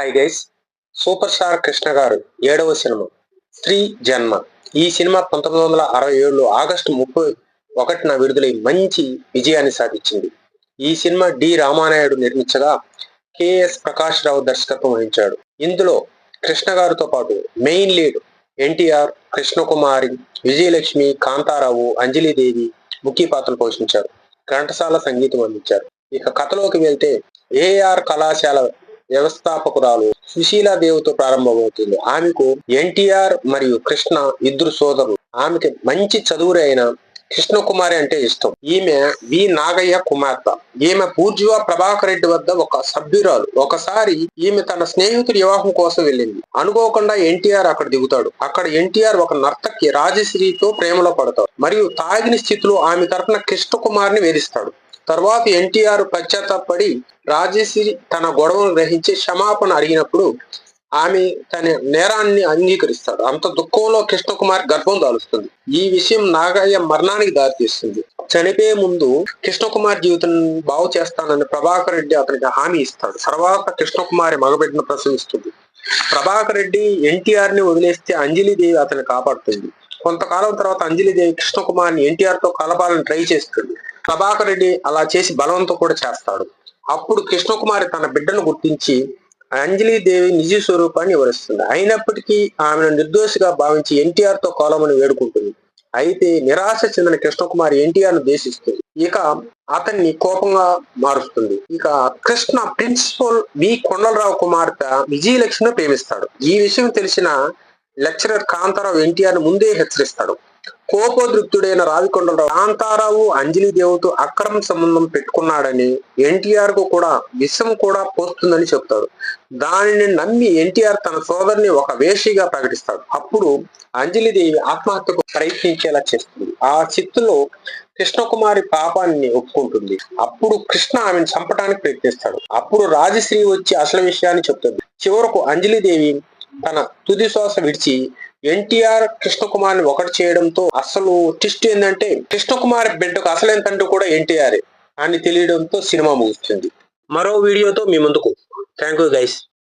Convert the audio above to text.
Hi guys super star Krishna గారు ఏడవ cinema స్త్రీ జన్మ. ఈ సినిమా పంతొమ్మిది వందల అరవై ఏడులో ఆగస్టు ముప్పై ఒకటిన విడుదలై మంచి విజయాన్ని సాధించింది. ఈ సినిమా డి రామానాయుడు నిర్మించగా కెఎస్ ప్రకాష్ రావు దర్శకత్వం వహించాడు. ఇందులో కృష్ణ గారితో పాటు మెయిన్ లీడ్ ఎన్టీఆర్ కృష్ణకుమారి విజయలక్ష్మి కాంతారావు అంజలిదేవి ముఖ్య పాత్రలు పోషించారు. ఘంటసాల సంగీతం అందించారు. ఇక కథలోకి వెళ్తే ఏఆర్ కళాశాల వ్యవస్థాపకురాలు సుశీలాదేవితో ప్రారంభమవుతుంది. ఆమెకు ఎన్టీఆర్ మరియు కృష్ణ ఇద్దరు సోదరులు. ఆమెకి మంచి చదువురైన కృష్ణకుమారి అంటే ఇష్టం. ఈమె వి నాగయ్య కుమార్తె. ఈమె పూర్జువ ప్రభాకర్ రెడ్డి వద్ద ఒక సభ్యురాలు. ఒకసారి ఈమె తన స్నేహితుడి వివాహం కోసం వెళ్ళింది. అనుకోకుండా ఎన్టీఆర్ అక్కడ దిగుతాడు. అక్కడ ఎన్టీఆర్ ఒక నర్తకి రాజశ్రీతో ప్రేమలో పడతాడు. మరియు తాగిన స్థితిలో ఆమె తరఫున కృష్ణకుమార్ని వేధిస్తాడు. తర్వాత ఎన్టీఆర్ పశ్చాత్తాపడి రాజశ్రీ తన గొడవను గ్రహించి క్షమాపణ అడిగినప్పుడు ఆమె తన నేరాన్ని అంగీకరిస్తాడు. అంత దుఃఖంలో కృష్ణకుమార్ గర్భం దాలుస్తుంది. ఈ విషయం నాగయ్య మరణానికి దారితీస్తుంది. చనిపోయే ముందు కృష్ణకుమార్ జీవితం బాగు చేస్తానని ప్రభాకర్ రెడ్డి అతనికి హామీ ఇస్తాడు. తర్వాత కృష్ణకుమారి మగబిడ్డను ప్రసవిస్తుంది. ప్రభాకర్ రెడ్డి ఎన్టీఆర్ని వదిలేస్తే అంజలిదేవి అతన్ని కాపాడుతుంది. కొంతకాలం తర్వాత అంజలిదేవి కృష్ణకుమార్ని ఎన్టీఆర్తో కలపాలని ట్రై చేస్తుంది. ప్రభాకర్ రెడ్డి అలా చేసి బలవంతం కూడా చేస్తాడు. అప్పుడు కృష్ణకుమారి తన బిడ్డను గుర్తించి అంజలిదేవి నిజ స్వరూపాన్ని వివరిస్తుంది. అయినప్పటికీ ఆమెను నిర్దోషిగా భావించి ఎన్టీఆర్తో కోలమని వేడుకుంటుంది. అయితే నిరాశ చెందిన కృష్ణకుమారి ఎన్టీఆర్ను దేశిస్తుంది ఇక అతన్ని కోపంగా మారుస్తుంది. ఇక కృష్ణ ప్రిన్సిపల్ వి కొండలరావు కుమార్తె విజయలక్ష్మిని ప్రేమిస్తాడు. ఈ విషయం తెలిసిన లెక్చరర్ కాంతారావు ఎన్టీఆర్ ముందే హెచ్చరిస్తాడు. కోపోద్రిక్తుడైన రావికొండరావు కాంతారావు అంజలిదేవుతో అక్రమ సంబంధం పెట్టుకున్నాడని ఎన్టీఆర్కు కూడా విషం కూడా పోస్తుందని చెప్తాడు దానిని నమ్మి ఎన్టీఆర్ తన సోదరిని ఒక వేషిగా ప్రకటిస్తాడు. అప్పుడు అంజలిదేవి ఆత్మహత్యకు ప్రయత్నించేలా చేస్తుంది. ఆ చిత్తులో కృష్ణకుమారి పాపాన్ని ఒప్పుకుంటుంది. అప్పుడు కృష్ణ ఆమెను చంపడానికి ప్రయత్నిస్తాడు. అప్పుడు రాజశ్రీ వచ్చి అసలు విషయాన్ని చెప్తుంది. చివరకు అంజలిదేవి తన తుది శ్వాస విడిచి ఎన్టీఆర్ కృష్ణకుమార్ని ఒకటి చేయడంతో అసలు ట్విస్ట్ ఏంటంటే కృష్ణకుమార్ బిడ్డకు అసలైన తండ్రి కూడా ఎన్టీఆర్ అని తెలియడంతో సినిమా ముగుస్తుంది. మరో వీడియోతో మీ ముందుకు. Thank you guys.